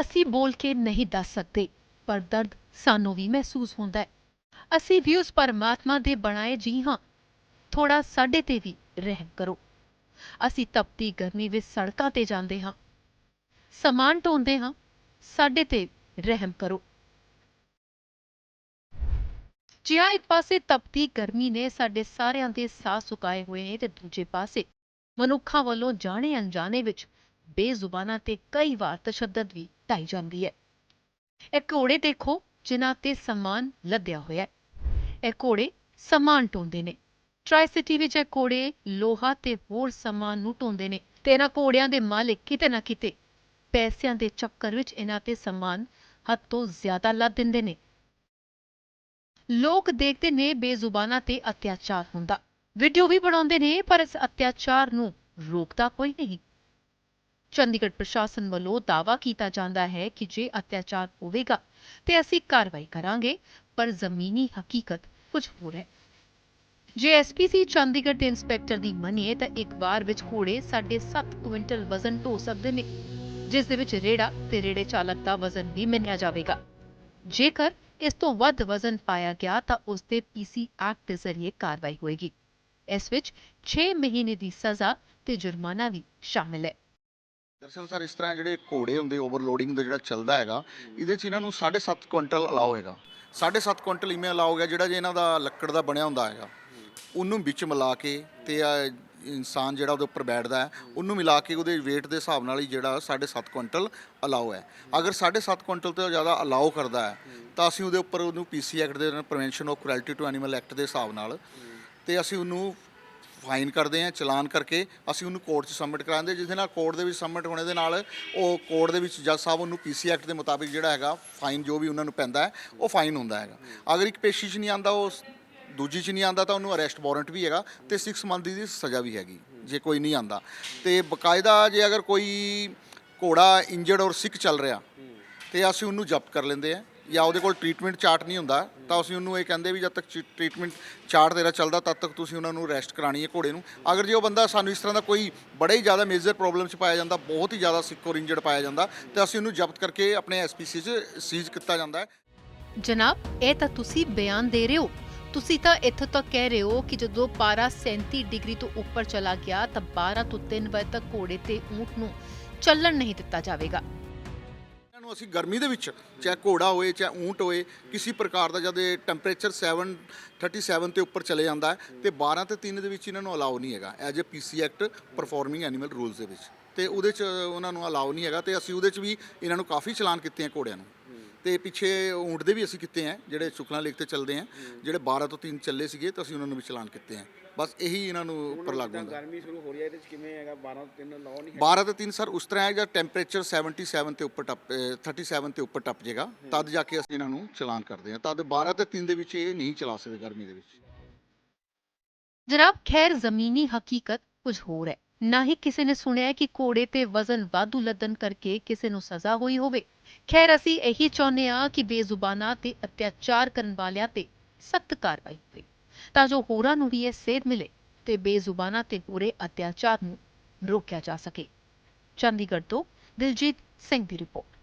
ਅਸੀਂ ਬੋਲ ਕੇ ਨਹੀਂ ਦੱਸ ਸਕਦੇ, ਪਰ ਦਰਦ ਸਾਨੂੰ ਵੀ ਮਹਿਸੂਸ ਹੁੰਦਾ ਹੈ। ਅਸੀਂ ਵੀ ਉਸ ਪਰਮਾਤਮਾ ਦੇ ਬਣਾਏ ਜੀ ਹਾਂ। ਥੋੜਾ ਸਾਡੇ ਤੇ ਵੀ ਰਹਿਮ ਕਰੋ। ਅਸੀਂ ਤਪਤੀ ਗਰਮੀ ਵਿੱਚ ਸੜਕਾਂ ਤੇ ਜਾਂਦੇ ਹਾਂ। ਸਮਾਨ ਢੋਂਦੇ ਹਾਂ। ਸਾਡੇ ਤੇ ਰਹਿਮ ਕਰੋ। ਜਿਹਾ ਇੱਕ ਪਾਸੇ ਤਪਤੀ ਗਰਮੀ ਨੇ ਸਾਡੇ ਸਾਰਿਆਂ ਦੇ ਸਾਹ ਸੁਕਾਏ ਹੋਏ ਨੇ ਤੇ ਦੂਜੇ ਪਾਸੇ ਮਨੁੱਖਾਂ ਵੱਲੋਂ ਜਾਣੇ ਅਣਜਾਣੇ ਵਿੱਚ ਬੇਜ਼ੁਬਾਨਾਂ ਤੇ ਕਈ ਵਾਰ ਤਸ਼ੱਦਦ ਵੀ ਢਾਈ ਜਾਂਦੀ ਹੈ। ਇਹ ਘੋੜੇ ਦੇਖੋ, ਜਿਨ੍ਹਾਂ ਤੇ ਸਮਾਨ ਲੱਦਿਆ ਹੋਇਆ ਹੈ। ਇਹ ਘੋੜੇ ਸਮਾਨ ਢੋਂਦੇ ਨੇ। ਟ੍ਰਾਈ ਸਿਟੀ ਵਿੱਚ ਇਹ ਘੋੜੇ ਲੋਹਾ ਤੇ ਹੋਰ ਸਮਾਨ ਨੂੰ ਢੋਂਦੇ ਨੇ ਤੇ ਇਹਨਾਂ ਘੋੜਿਆਂ ਦੇ ਮਾਲਿਕ ਕਿਤੇ ਨਾ ਕਿਤੇ ਪੈਸਿਆਂ ਦੇ ਚੱਕਰ ਵਿੱਚ ਇਹਨਾਂ ਤੇ ਸਮਾਨ ਹੱਦ ਤੋਂ ਜ਼ਿਆਦਾ ਲੱਦ ਦਿੰਦੇ ਨੇ। ਲੋਕ ਦੇਖਦੇ ਨੇ ਬੇਜ਼ੁਬਾਨਾਂ ਤੇ ਅਤਿਆਚਾਰ ਹੁੰਦਾ। ਵੀਡੀਓ ਵੀ ਬਣਾਉਂਦੇ ਨੇ, ਪਰ ਇਸ ਅਤਿਆਚਾਰ ਨੂੰ ਰੋਕਦਾ ਕੋਈ ਨਹੀਂ। ਚੰਡੀਗੜ੍ਹ ਪ੍ਰਸ਼ਾਸਨ ਵੱਲੋਂ ਦਾਅਵਾ ਕੀਤਾ ਜਾਂਦਾ ਹੈ ਕਿ ਜੇ ਅਤਿਆਚਾਰ ਹੋਵੇਗਾ ਤੇ ਅਸੀਂ ਕਾਰਵਾਈ ਕਰਾਂਗੇ, ਪਰ ਜ਼ਮੀਨੀ ਹਕੀਕਤ ਕੁਝ ਹੋਰ ਹੈ। ਜੇ ਐਸਪੀਸੀ ਚੰਡੀਗੜ੍ਹ ਦੇ ਇੰਸਪੈਕਟਰ ਦੀ ਮੰਨੀਏ ਤਾਂ ਇੱਕ ਵਾਰ ਵਿੱਚ ਘੋੜੇ ਸਾਡੇ 7 ਕੁਇੰਟਲ ਵਜ਼ਨ ਢੋ ਸਕਦੇ ਨੇ, ਜਿਸ ਦੇ ਵਿੱਚ ਰੇੜਾ ਤੇ ਰੇੜੇ ਚਾਲਕ ਦਾ ਵਜ਼ਨ ਵੀ ਮੰਨਿਆ ਜਾਵੇਗਾ। ਜੇਕਰ ਇਸ ਤੋਂ ਵੱਧ ਵਜ਼ਨ ਪਾਇਆ ਗਿਆ ਤਾਂ ਉਸ ਤੇ ਪੀਸੀ ਐਕਟ ਦੇ ਜ਼ਰੀਏ ਕਾਰਵਾਈ ਹੋਏਗੀ। ਇਸ ਵਿੱਚ 6 ਮਹੀਨੇ ਦੀ ਸਜ਼ਾ ਤੇ ਜੁਰਮਾਨਾ ਵੀ ਸ਼ਾਮਿਲ ਹੈ। ਦਰਅਸਲ ਸਰ, ਇਸ ਤਰ੍ਹਾਂ ਜਿਹੜੇ ਘੋੜੇ ਹੁੰਦੇ ਓਵਰਲੋਡਿੰਗ ਦਾ ਜਿਹੜਾ ਚੱਲਦਾ ਹੈਗਾ, ਇਹਦੇ 'ਚ ਇਹਨਾਂ ਨੂੰ 7.5 ਕੁਇੰਟਲ ਅਲਾਓ ਹੈਗਾ। 7.5 ਕੁਇੰਟਲ ਇਵੇਂ ਅਲਾਓ ਹੈਗਾ ਜਿਹੜਾ ਜੇ ਇਹਨਾਂ ਦਾ ਲੱਕੜ ਦਾ ਬਣਿਆ ਹੁੰਦਾ ਹੈਗਾ। ਉਹਨੂੰ ਵਿੱਚ ਮਿਲਾ ਕੇ ਤੇ ਆ ਇਨਸਾਨ ਜਿਹੜਾ ਉਹਦੇ ਉੱਪਰ ਬੈਠਦਾ ਹੈ, ਉਹਨੂੰ ਮਿਲਾ ਕੇ ਉਹਦੇ weight ਦੇ ਹਿਸਾਬ ਨਾਲ ਹੀ ਜਿਹੜਾ 7.5 ਕੁਇੰਟਲ ਅਲਾਓ ਹੈ। ਅਗਰ 7.5 ਕੁਇੰਟਲ ਤੋਂ ਜ਼ਿਆਦਾ ਅਲਾਓ ਕਰਦਾ ਹੈ, ਤਾਂ ਅਸੀਂ ਉਹਦੇ ਉੱਪਰ ਉਹਨੂੰ ਪੀਸੀ ਐਕਟ ਦੇ prevention of cruelty to animal act ਦੇ ਹਿਸਾਬ ਨਾਲ ਤੇ ਅਸੀਂ ਉਹਨੂੰ ਫਾਈਨ ਕਰਦੇ ਹਾਂ ਚਲਾਨ ਕਰਕੇ ਅਸੀਂ ਉਹਨੂੰ ਕੋਰਟ 'ਚ ਸਬਮਿਟ ਕਰਾਉਂਦੇ ਜਿਸ ਦੇ ਨਾਲ ਕੋਰਟ ਦੇ ਵਿੱਚ ਸਬਮਿਟ ਹੋਣੇ ਦੇ ਨਾਲ ਉਹ ਕੋਰਟ ਦੇ ਵਿੱਚ ਜੱਜ ਸਾਹਿਬ ਉਹਨੂੰ ਪੀਸੀ ਐਕਟ ਦੇ ਮੁਤਾਬਿਕ ਜਿਹੜਾ ਹੈਗਾ ਫਾਈਨ ਜੋ ਵੀ ਉਹਨਾਂ ਨੂੰ ਪੈਂਦਾ ਹੈ, ਉਹ ਫਾਈਨ ਹੁੰਦਾ ਹੈਗਾ। ਅਗਰ ਇੱਕ ਪੇਸ਼ੀ 'ਚ ਨਹੀਂ ਆਂਦਾ ਉਹ ਦੂਜੀ 'ਚ ਨਹੀਂ ਆਂਦਾ ਤਾਂ ਉਹਨੂੰ ਅਰੈਸਟ ਵਾਰੰਟ ਵੀ ਹੈਗਾ ਤੇ 6 ਮੰਥ ਦੀ ਸਜ਼ਾ ਵੀ ਹੈਗੀ, ਜੇ ਕੋਈ ਨਹੀਂ ਆਂਦਾ ਤੇ ਬਕਾਇਦਾ ਜੇ ਅਗਰ ਕੋਈ ਘੋੜਾ ਇੰਜਰਡ ਔਰ ਸਿੱਖ ਚੱਲ ਰਿਹਾ, ਤੇ ਅਸੀਂ ਉਹਨੂੰ ਜ਼ਬਤ ਕਰ ਲੈਂਦੇ ਆ ਜਾਂ ਉਹਦੇ ਕੋਲ ਟ੍ਰੀਟਮੈਂਟ ਚਾਰਟ ਨਹੀਂ ਹੁੰਦਾ, ਤਾਂ ਅਸੀਂ ਉਹਨੂੰ ਇਹ ਕਹਿੰਦੇ ਵੀ ਜਦ ਤੱਕ ਟ੍ਰੀਟਮੈਂਟ ਚਾਰਟ ਤੇਰਾ ਚੱਲਦਾ, ਤਦ ਤੱਕ ਤੁਸੀਂ ਉਹਨਾਂ ਨੂੰ ਰੈਸਟ ਕਰਾਣੀ ਹੈ ਘੋੜੇ ਨੂੰ। ਅਗਰ ਜੇ ਉਹ ਬੰਦਾ ਸਾਨੂੰ ਇਸ ਤਰ੍ਹਾਂ ਦਾ ਕੋਈ ਬੜੇ ਹੀ ਜ਼ਿਆਦਾ ਮੇਜਰ ਪ੍ਰੋਬਲਮ 'ਚ ਪਾਇਆ ਜਾਂਦਾ, ਬਹੁਤ ਹੀ ਜ਼ਿਆਦਾ ਸਿੱਕ ਔਰ ਇੰਜਰਡ ਪਾਇਆ ਜਾਂਦਾ, ਤੇ ਅਸੀਂ ਉਹਨੂੰ ਜ਼ਬਤ ਕਰਕੇ ਆਪਣੇ ਐਸਪੀਸੀ 'ਚ ਸੀਜ਼ ਕੀਤਾ ਜਾਂਦਾ ਹੈ। ਜਨਾਬ, ਇਹ ਤਾਂ ਤੁਸੀਂ ਬਿਆਨ ਦੇ ਰਹੇ ਹੋ। ਤੁਸੀਂ ਤਾਂ ਇੱਥੋਂ ਤੱਕ ਕਹਿ ਰਹੇ ਹੋ ਕਿ ਜਦੋਂ ਪਾਰਾ 37 ਡਿਗਰੀ ਤੋਂ ਉੱਪਰ ਚਲਾ ਗਿਆ, ਤਾਂ 12 ਤੋਂ 3 ਵਜੇ ਤੱਕ ਘੋੜੇ ਤੇ ਊਂਟ ਨੂੰ ਚੱਲਣ ਨਹੀਂ ਦਿੱਤਾ ਜਾਵੇਗਾ। ਨੂੰ ਅਸੀਂ ਗਰਮੀ ਦੇ ਵਿੱਚ, ਚਾਹੇ ਘੋੜਾ ਹੋਏ, ਚਾਹੇ ਊਂਟ ਹੋਏ, ਕਿਸੇ ਪ੍ਰਕਾਰ ਦਾ ਜਦ ਟੈਂਪਰੇਚਰ 7 37 ਤੇ ਉੱਪਰ ਚਲੇ ਜਾਂਦਾ ਹੈ, ਤੇ 12 ਤੇ 3 ਦੇ ਵਿੱਚ ਇਹਨਾਂ ਨੂੰ ਅਲਾਉ ਨਹੀਂ ਹੈਗਾ as a PC act performing animal rules ਦੇ ਵਿੱਚ। ਤੇ ਉਹਦੇ ਚ ਉਹਨਾਂ ਨੂੰ ਅਲਾਉ ਨਹੀਂ ਹੈਗਾ, ਤੇ ਅਸੀਂ ਉਹਦੇ ਚ ਵੀ ਇਹਨਾਂ ਨੂੰ ਕਾਫੀ ਚਲਾਨ ਕੀਤੇ ਆ ਘੋੜਿਆਂ ਨੂੰ। ਤੇ ਪਿੱਛੇ ਊਂਟ ਦੇ ਵੀ ਅਸੀਂ ਕੀਤੇ ਆ ਜਿਹੜੇ ਸੁਖਨਾ ਲੇਕ ਤੇ ਚੱਲਦੇ ਆ। ਜਿਹੜੇ 12 ਤੋਂ 3 ਚੱਲੇ ਸੀਗੇ ਤਾਂ ਅਸੀਂ ਉਹਨਾਂ ਨੂੰ ਵੀ ਚਲਾਨ ਕੀਤੇ ਆ। ਬਸ ਇਹੀ ਇਹਨਾਂ ਨੂੰ ਉੱਪਰ ਲਾਗੂ ਹੁੰਦਾ। ਗਰਮੀ ਸ਼ੁਰੂ ਹੋ ਰਹੀ ਹੈ ਇਹਦੇ ਚ ਕਿਵੇਂ ਹੈਗਾ? 12 ਤੋਂ 3 ਲਾਅ ਨਹੀਂ ਹੈ 12 ਤੇ 3 ਸਰ ਉਸ ਤਰ੍ਹਾਂ ਹੈ ਜਦ ਟੈਂਪਰੇਚਰ 77 ਤੇ ਉੱਪਰ ਟੱਪ ਅਹ 37 ਤੇ ਉੱਪਰ ਟੱਪ ਜਾਏਗਾ ਤਦ ਜਾ ਕੇ ਅਸੀਂ ਇਹਨਾਂ ਨੂੰ ਚਲਾਨ ਕਰਦੇ ਹਾਂ ਤਦ 12 ਤੇ 3 ਦੇ ਵਿੱਚ ਇਹ ਨਹੀਂ ਚਲਾ ਸਕਦੇ ਗਰਮੀ ਦੇ ਵਿੱਚ। ਜਨਾਬ ਖੈਰ ਜ਼ਮੀਨੀ ਹਕੀਕਤ ਕੁਝ ਹੋਰ ਹੈ। ਨਾ ਹੀ ਕਿਸੇ ਨੇ ਸੁਣਿਆ ਕਿ ਘੋੜੇ ਤੇ ਵਜ਼ਨ ਵਾਧੂ ਲੱਦਣ ਕਰਕੇ ਕਿਸੇ ਨੂੰ ਸਜ਼ਾ ਹੋਈ ਹੋਵੇ। ਖੈਰ, ਅਸੀਂ ਇਹੀ ਚਾਹੁੰਦੇ ਹਾਂ ਕਿ ਬੇਜ਼ੁਬਾਨਾਂ ਤੇ ਅਤਿਆਚਾਰ ਕਰਨ ਵਾਲਿਆਂ ਤੇ ਸਖਤ ਕਾਰਵਾਈ ਹੋਵੇ, ਤਾਂ ਜੋ ਹੋਰਾਂ ਨੂੰ ਵੀ ਇਹ ਸੇਧ ਮਿਲੇ ਤੇ ਬੇਜ਼ੁਬਾਨਾਂ ਤੇ ਹੋ ਅਤਿਆਚਾਰ ਨੂੰ ਰੋਕਿਆ ਜਾ ਸਕੇ। ਚੰਡੀਗੜ੍ਹ ਤੋਂ ਦਿਲਜੀਤ ਸਿੰਘ ਦੀ ਰਿਪੋਰਟ।